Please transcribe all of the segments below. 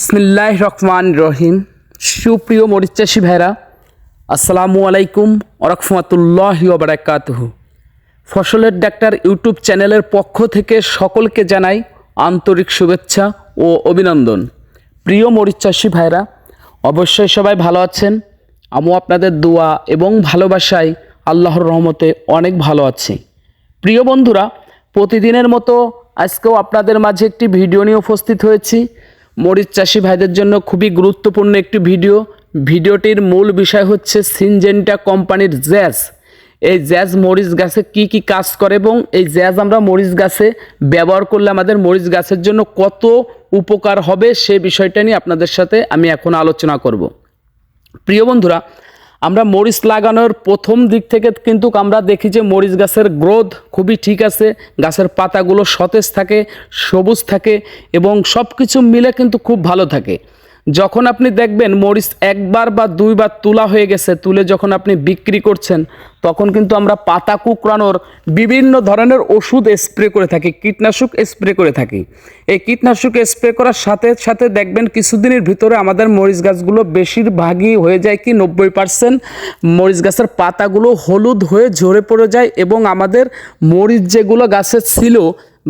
বিসমিল্লাহ রহমান রহিম। সুপ্রিয় মরিচাষী ভাইরা, আসসালামু আলাইকুম ওরহমতুল্লাহ বারাকাতুহু। ফসলের ডাক্তার ইউটিউব চ্যানেলের পক্ষ থেকে সকলকে জানাই আন্তরিক শুভেচ্ছা ও অভিনন্দন। প্রিয় মরিচ চাষি ভাইরা, অবশ্যই সবাই ভালো আছেন। আমিও আপনাদের দোয়া এবং ভালোবাসায় আল্লাহর রহমতে অনেক ভালো আছি। প্রিয় বন্ধুরা, প্রতিদিনের মতো আজকেও আপনাদের মাঝে একটি ভিডিও নিয়ে উপস্থিত হয়েছি। মরিচ চাষি ভাইদের জন্য খুবই গুরুত্বপূর্ণ একটি ভিডিও। ভিডিওটির মূল বিষয় হচ্ছে সিনজেন্টা কোম্পানির জ্যাজ। এই জ্যাজ মরিচ গাছে কি কি কাজ করে এবং এই জ্যাজ আমরা মরিচ গাছে ব্যবহার করলে আমাদের মরিচ গাছের জন্য কত উপকার হবে সে বিষয়টা নিয়ে আপনাদের সাথে আমি এখন আলোচনা করব। প্রিয় বন্ধুরা আমরা মরিচ লাগানোর প্রথম দিক থেকে কিন্তু আমরা দেখি যে মরিচ গাছের গ্রোথ খুবই ঠিক আছে, গাছের পাতাগুলো সতেজ থাকে, সবুজ থাকে এবং সব কিছু মিলে কিন্তু খুব ভালো থাকে। যখন আপনি দেখবেন মরিচ একবার বা দুইবার তোলা হয়ে গেছে, তুলে যখন আপনি বিক্রি করছেন, তখন কিন্তু আমরা পাতা কুকড়ানোর বিভিন্ন ধরনের ওষুধ স্প্রে করে থাকি, কীটনাশক স্প্রে করে থাকি। এই কীটনাশক স্প্রে করার সাথে সাথে দেখবেন কিছুদিনের ভিতরে আমাদের মরিচ গাছগুলো বেশিরভাগই হয়ে যায় কি নব্বই পার্সেন্ট। মরিচ গাছের পাতাগুলো হলুদ হয়ে ঝরে পড়ে যায় এবং আমাদের মরিচ যেগুলো গাছে ছিল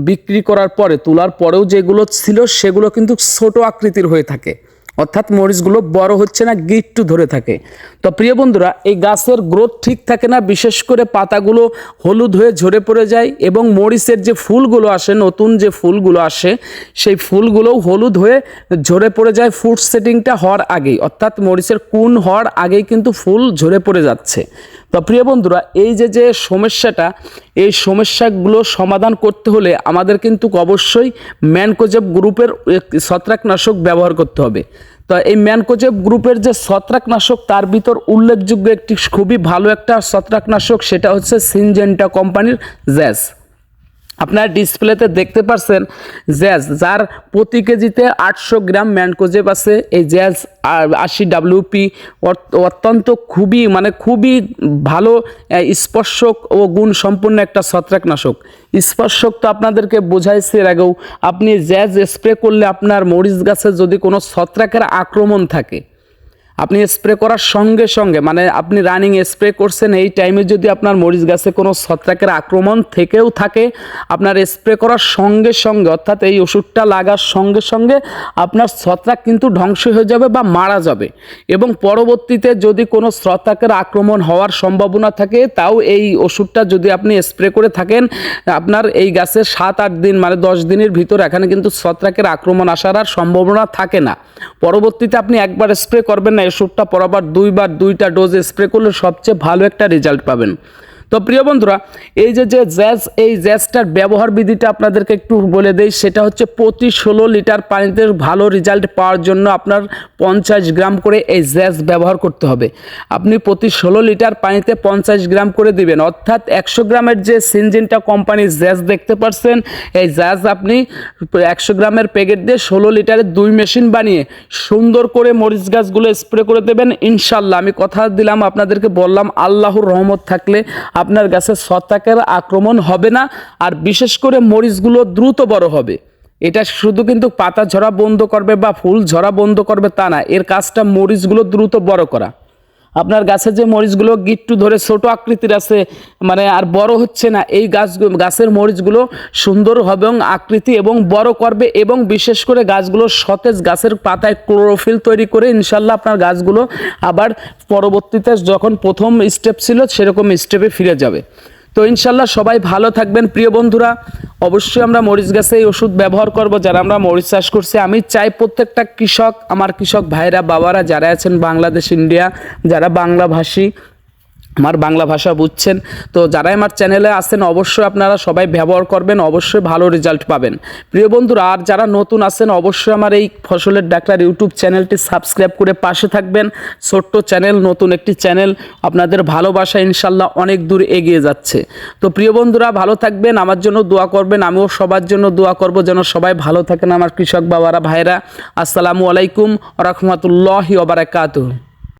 বিক্রি করার পরে, তোলার পরেও যেগুলো ছিল, সেগুলো কিন্তু ছোট আকৃতির হয়ে থাকে। অর্থাৎ মরিচগুলো বড় হচ্ছে না, গিট্টু ধরে থাকে। তো প্রিয় বন্ধুরা, এই গাছের গ্রোথ ঠিক থাকে না, বিশেষ করে পাতাগুলো হলুদ হয়ে ঝরে পড়ে যায় এবং মরিচের যে ফুলগুলো আসে, নতুন যে ফুলগুলো আসে, সেই ফুলগুলোও হলুদ হয়ে ঝরে পড়ে যায় ফুড সেটিংটা হওয়ার আগেই। অর্থাৎ মরিচের কুন হওয়ার আগেই কিন্তু ফুল ঝরে পড়ে যাচ্ছে। তো প্রিয় বন্ধুরা, এই যে যে সমস্যাটা, এই সমস্যাগুলো সমাধান করতে হলে আমাদের কিন্তু অবশ্যই ম্যানকোজেব গ্রুপের ছত্রাকনাশক ব্যবহার করতে হবে। তো এই ম্যানকোজেব গ্রুপের যে ছত্রাকনাশক, তার ভিতর উল্লেখযোগ্য একটি খুবই ভালো একটা ছত্রাকনাশক, সেটা হচ্ছে সিনজেন্টা কোম্পানির জ্যাস আপনার ডিসপ্লেতে দেখতে পাচ্ছেন জ্যাজ, যার প্রতি কেজিতে আটশো গ্রাম ম্যানকোজেব আছে। এই জ্যাজ আশি ডাব্লিউপি অত্যন্ত খুবই মানে খুবই ভালো স্পর্শক ও গুণ সম্পূর্ণ একটা ছত্রাকনাশক। স্পর্শক তো আপনাদেরকে বোঝাইছে এর আগেও, আপনি জ্যাজ স্প্রে করলে আপনার মরিচ গাছে যদি কোনো ছত্রাকের আক্রমণ থাকে আপনি স্প্রে করার সঙ্গে সঙ্গে মানে আপনি রানিং স্প্রে করছেন, এই টাইমে যদি আপনার মরিচ গাছে কোনো ছত্রাকের আক্রমণ থেকেও থাকে, আপনার স্প্রে করার সঙ্গে সঙ্গে, অর্থাৎ এই ওষুধটা লাগার সঙ্গে সঙ্গে আপনার ছত্রাক কিন্তু ধ্বংস হয়ে যাবে বা মারা যাবে। এবং পরবর্তীতে যদি কোনো ছত্রাকের আক্রমণ হওয়ার সম্ভাবনা থাকে, তাও এই ওষুধটা যদি আপনি স্প্রে করে থাকেন, আপনার এই গাছের সাত, আট দিন মানে দশ দিনের ভিতর এখানে কিন্তু ছত্রাকের আক্রমণ আসার আর সম্ভাবনা থাকে না। পরবর্তীতে আপনি একবার স্প্রে করবেন না ওষুধটা পরাবার দুইবার দুইটা ডোজ স্প্রে করলে সবচেয়ে ভালো একটা রেজাল্ট পাবেন। তো প্রিয় বন্ধুরা, এই যে যে জ্যাজ, এই জ্যাজটার ব্যবহার বিধিটা আপনাদেরকে একটু বলে দেই, সেটা হচ্ছে প্রতি ষোলো লিটার পানিতে ভালো রেজাল্ট পাওয়ার জন্য আপনার পঞ্চাশ গ্রাম করে এই জ্যাজ ব্যবহার করতে হবে। আপনি প্রতি ষোলো লিটার পানিতে পঞ্চাশ গ্রাম করে দিবেন। অর্থাৎ একশো গ্রামের যে সিনজিনটা কোম্পানির জ্যাজ দেখতে পাচ্ছেন এই জ্যাজ আপনি একশো গ্রামের প্যাকেট দিয়ে ষোলো লিটারের দুই মেশিন বানিয়ে সুন্দর করে মরিচ গাছগুলো স্প্রে করে দেবেন। ইনশাল্লাহ, আমি কথা দিলাম, আপনাদেরকে বললাম, আল্লাহর রহমত থাকলে আপনার গাছে ছত্রাকের আক্রমণ হবে না, আর বিশেষ করে মরিচগুলো দ্রুত বড় হবে। এটা শুধু কিন্তু পাতা ঝরা বন্ধ করবে বা ফুল ঝরা বন্ধ করবে তা না, এর কাজটা মরিচগুলো দ্রুত বড় করা। আপনার গাছের যে মরিচগুলো গিট্টু ধরে ছোট আকৃতির আছে মানে আর বড় হচ্ছে না, এই গাছ, গাছের মরিচগুলো সুন্দর হবে এবং আকৃতি এবং বড় করবে এবং বিশেষ করে গাছগুলো সতেজ গাছের পাতায় ক্লোরোফিল তৈরি করে ইনশাল্লাহ আপনার গাছগুলো আবার পরবর্তীতে যখন প্রথম স্টেপ ছিল, সেরকম স্টেপে ফিরে যাবে। তো ইনশাল্লাহ সবাই ভালো থাকবেন। প্রিয় বন্ধুরা, অবশ্যই আমরা মরিচ গাছে এই ওষুধ ব্যবহার করব। যারা আমরা মরিচ চাষ করছি, আমি চাই প্রত্যেকটা কৃষক, আমার কৃষক ভাইরা, বাবারা যারা আছেন বাংলাদেশ, ইন্ডিয়া, যারা বাংলাভাষী আমার বাংলা ভাষা বুঝছেন। তো যারাই আমার চ্যানেলে আছেন, অবশ্যই আপনারা সবাই ব্যবহার করবেন, অবশ্যই ভালো রেজাল্ট পাবেন। প্রিয় বন্ধুরা, আর যারা নতুন আছেন, অবশ্যই আমার এই ফসলের ডাক্তার ইউটিউব চ্যানেলটি সাবস্ক্রাইব করে পাশে থাকবেন। ছোট্ট চ্যানেল নতুন একটি চ্যানেল আপনাদের ভালোবাসা ইনশাল্লাহ অনেক দূর এগিয়ে যাচ্ছে। তো প্রিয় বন্ধুরা, ভালো থাকবেন, আমার জন্য দোয়া করবেন, আমিও সবার জন্য দোয়া করব যেন সবাই ভালো থাকেন, আমার কৃষক বাবারা ভাইরা আসসালামু আলাইকুম রহমতুল্লাহি ওবরাকাতুহ